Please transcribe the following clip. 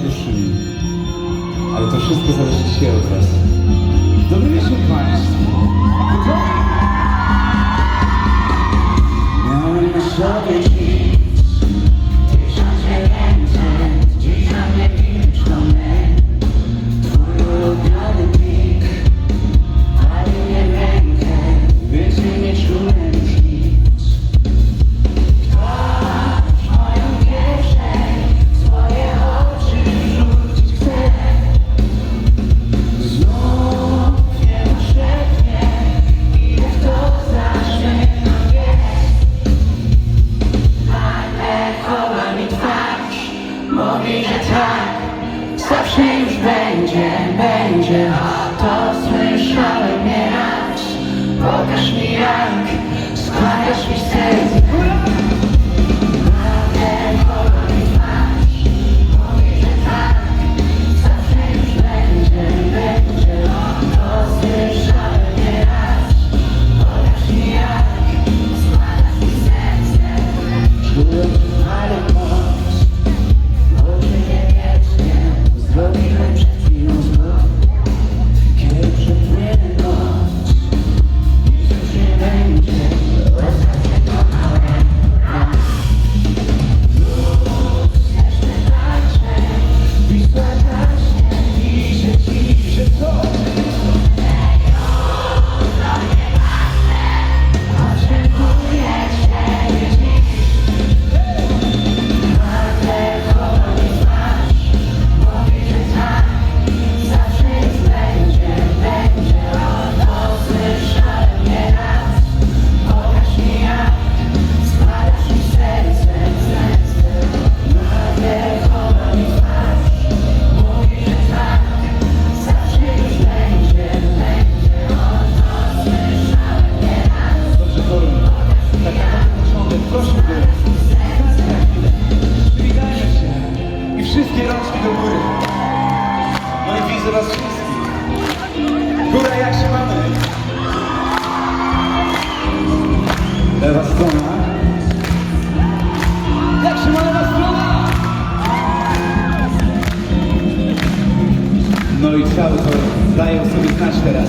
cieszyli. Ale to wszystko zależy dzisiaj od Was. Dobry wieczór Państwu. Mówi, że tak, zawsze już będzie, będzie to. do góry. No i widzę was wszystkich. Góra, jak się mamy? Lewa strona. Jak się ma lewa strona? No i cały to daje sobie znać teraz.